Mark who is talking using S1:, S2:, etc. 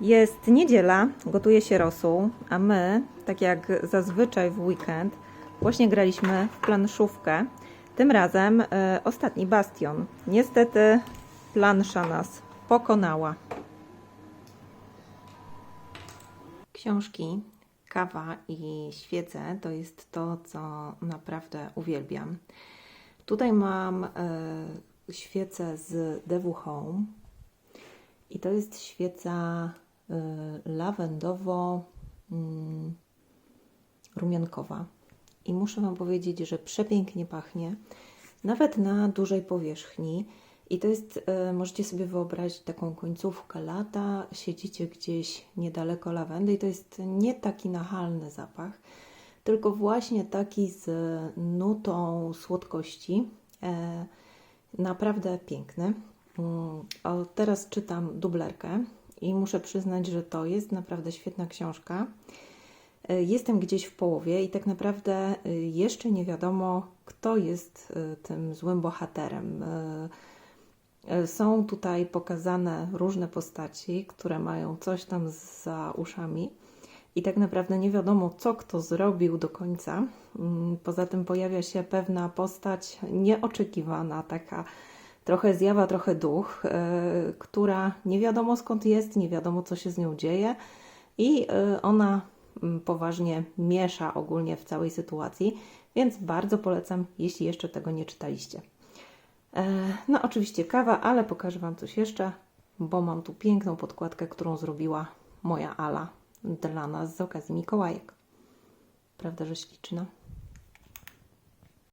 S1: Jest niedziela, gotuje się rosół, a my, tak jak zazwyczaj w weekend, właśnie graliśmy w planszówkę. Tym razem e, ostatni bastion. Niestety plansza nas pokonała. Książki, kawa i świece to jest to, co naprawdę uwielbiam. Tutaj mam e, świecę z Dewu Home i to jest świeca y, lawendowo mm. I muszę Wam powiedzieć, że przepięknie pachnie, nawet na dużej powierzchni. I to jest, y, możecie sobie wyobrazić taką końcówkę lata, siedzicie gdzieś niedaleko lawendy i to jest nie taki nachalny zapach, tylko właśnie taki z nutą słodkości. E, naprawdę piękny. Teraz czytam dublerkę i muszę przyznać, że to jest naprawdę świetna książka. E, Jestem gdzieś w połowie i tak naprawdę y, jeszcze nie wiadomo, kto jest y, tym złym bohaterem. E, e, Są tutaj pokazane różne postaci, które mają coś tam za uszami. I tak naprawdę nie wiadomo, co kto zrobił do końca. Mm, Poza tym pojawia się pewna postać nieoczekiwana, taka trochę zjawa, trochę duch, e, która nie wiadomo skąd jest, nie wiadomo co się z nią dzieje i e, ona mm, poważnie miesza ogólnie w całej sytuacji, więc bardzo polecam, jeśli jeszcze tego nie czytaliście. E, No, oczywiście kawa, ale pokażę Wam coś jeszcze, bo mam tu piękną podkładkę, którą zrobiła moja Ala dla nas z okazji Mikołajek. Prawda, że śliczna?